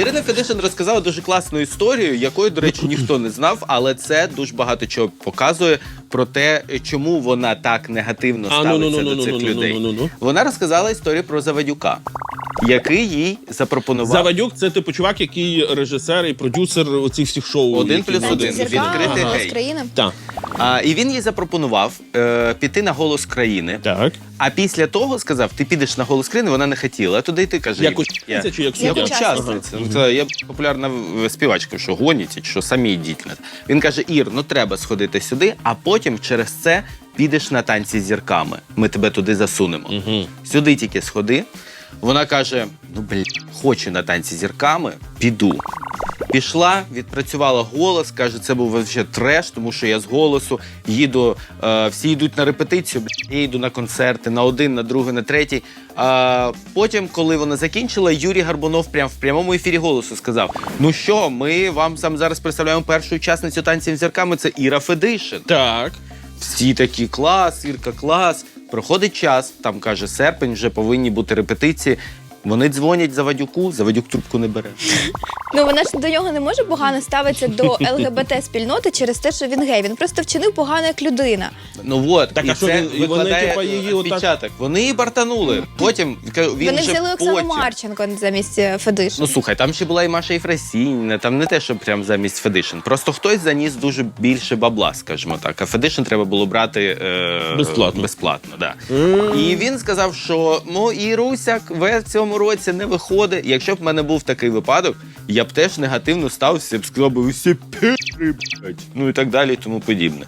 Ірина Федишин розказала дуже класну історію, якої, до речі, ніхто не знав, але це дуже багато чого показує про те, чому вона так негативно А, ставиться ну, ну, ну, до ну, цих ну, ну, людей. ну, ну, ну. Вона розказала історію про Завадюка, який їй запропонував Завадюк це типу чувак, який режисер і продюсер оцих всіх шоу. Один які плюс один. Зірка, відкритий країни. Так, А, і він їй запропонував е, піти на голос країни. так. А після того сказав: ти підеш на голос країни, вона не хотіла. А туди йти каже, Як «Я- учасниця чи як Як суддя? учасниця. учасниця. Ну, це я популярна в- співачка, що гоніться, що самі йдіть на. Він каже: Ір, ну треба сходити сюди, а потім через це підеш на танці з зірками. Ми тебе туди засунемо. Сюди тільки сходи. Вона каже: ну блін, хочу на танці з зірками, піду. Пішла, відпрацювала голос, каже, це був вообще треш, тому що я з голосу їду, е, всі йдуть на репетицію, я йду на концерти, на один, на другий, на третій. А потім, коли вона закінчила, Юрій Гарбунов прям в прямому ефірі голосу сказав: Ну що, ми вам сам зараз представляємо першу учасницю танців зірками, це Іра Федишин. Так. Всі такі клас, Ірка, клас. Проходить час, там каже серпень, вже повинні бути репетиції. Вони дзвонять Завадюку, Завадюк трубку не бере. Ну вона ж до нього не може погано ставитися до ЛГБТ спільноти через те, що він гей. Він просто вчинив погано як людина. Ну от, Так, і а що це він- і вони, викладає типа, її отак- відпечаток. Вони її бартанули. Потім він Вони вже взяли Оксану потім. Марченко замість е, Федишин. Ну слухай, там ще була і Маша Єфросіньна, там не те, що прям замість Федишин. Просто хтось заніс дуже більше бабла, скажімо так. А Федишин треба було брати е, Безплатно. безплатно да. І він сказав, що ну і Русяк в цьому році не виходить. Якщо б в мене був такий випадок, я б теж негативно стався, б сказав би усі пі***ри, блядь. ну і так далі, і тому подібне.